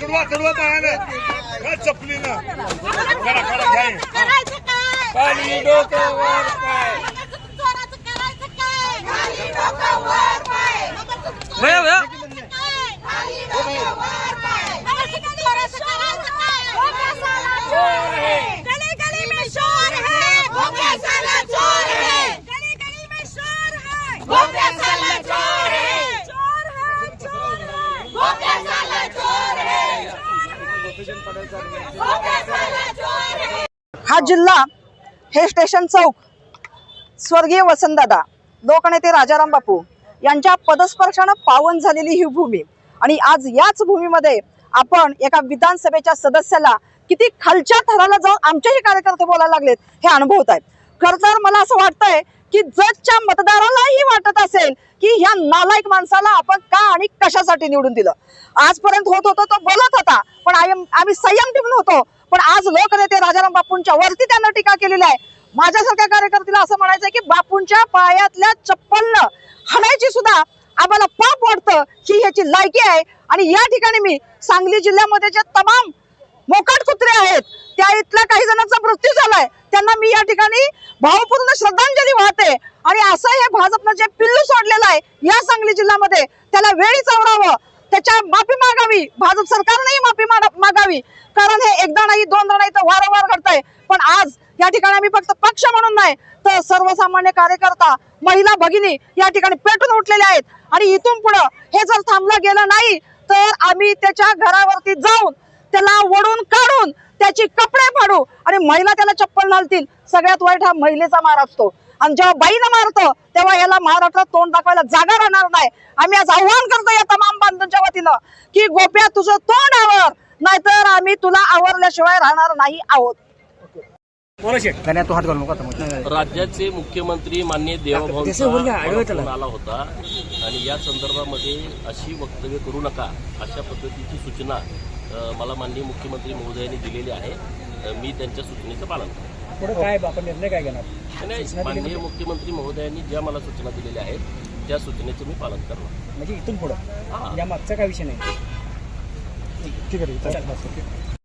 कडवा कडवा पायानं. काय चपलीनं. करा करा घ्या खाली डोकं वर पाय. मंगळसूत्र चोराचं करायचं काय खाली डोकं वर पाय मंगळसूत्र भैया, भैया. चोराचं काय खाली डोकं वर पाय मंगळसूत्र चोराचं करायचं काय वो पैसा चोर है गली गली में शोर है वो पैसा चोर है गली गली में शोर है वो पैसा चोर है चोर है चोर है वो पैसा चोर हा जिल्हा हे स्टेशन चौक स्वर्गीय वसंतदादा लोकनेते राजाराम बापू यांच्या पदस्पर्शानं पावन झालेली ही भूमी. आणि आज याच भूमीमध्ये आपण एका विधानसभेच्या सदस्याला किती खालच्या थराला जाऊन आमचेही कार्यकर्ते बोलायला लागलेत हे अनुभवत आहेत. खर तर मला असं वाटतंय की जजच्या मतदारालाही वाटत असेल की ह्या नालायक माणसाला आपण का आणि कशासाठी निवडून दिलं? आजपर्यंत होत होतो तो बोलत होता. पण आम्ही संयम ठेवून होतो. पण आज लोकनेते राजाराम बापूंच्या वरती त्यांना टीका केलेली आहे. माझ्यासारख्या कार्यकर्त्याला असं म्हणायचं की बापूंच्या पायातल्या चप्पलनं हाणायची सुद्धा आम्हाला पाप वाटतं ही ह्याची लायकी आहे. आणि या ठिकाणी मी सांगली जिल्ह्यामध्ये जे तमाम मोकाट कुत्रे आहेत. त्या इथल्या काही जणांचा मृत्यू झालाय. त्यांना मी या ठिकाणी भावपूर्ण श्रद्धांजली वाहते. आणि असं हे भाजपनं जे पिल्लू सोडलेलं आहे या सांगली जिल्ह्यामध्ये त्याला वेळी चवरावं त्याच्या माफी मागावी. भाजप सरकारनेही माफी मागा- मागावी. कारण हे एकदा नाही दोनदा नाही तर वारंवार घडतंय. पण आज या ठिकाणी आम्ही फक्त पक्ष म्हणून नाही तर सर्वसामान्य कार्यकर्ता महिला भगिनी या ठिकाणी पेटून उठलेले आहेत. आणि इथून पुढं हे जर थांबलं गेलं नाही तर आम्ही त्याच्या घरावरती जाऊन त्याला ओढून काढून त्याची कपडे फाडू आणि महिला त्याला चप्पल घालतील. सगळ्यात वाईट हा महिलेचा मार असतो. आणि जेव्हा बाईनं मारतो तेव्हा याला महाराष्ट्रात तोंड दाखवायला जागा राहणार नाही. आम्ही आज आव्हान करतो या तमाम बांधूंच्या वतीनं की गोप्या तुझं तोंड आवर. नाहीतर आम्ही तुला आवरल्याशिवाय राहणार नाही आहोत. राज्याचे मुख्यमंत्री मान्य. फोन आला होता. आणि या संदर्भामध्ये अशी वक्तव्य करू नका अशा पद्धतीची सूचना मला माननीय मुख्यमंत्री महोदयांनी दिलेली आहे. मी त्यांच्या सूचनेचं पालन करतो. पुढे काय आपण निर्णय काय घेणार? नाही माननीय मुख्यमंत्री महोदयांनी ज्या मला सूचना दिलेल्या आहेत त्या सूचनेचं मी पालन करणार. म्हणजे इथून पुढं. या मागचा काय विषय नाही? ठीक आहे.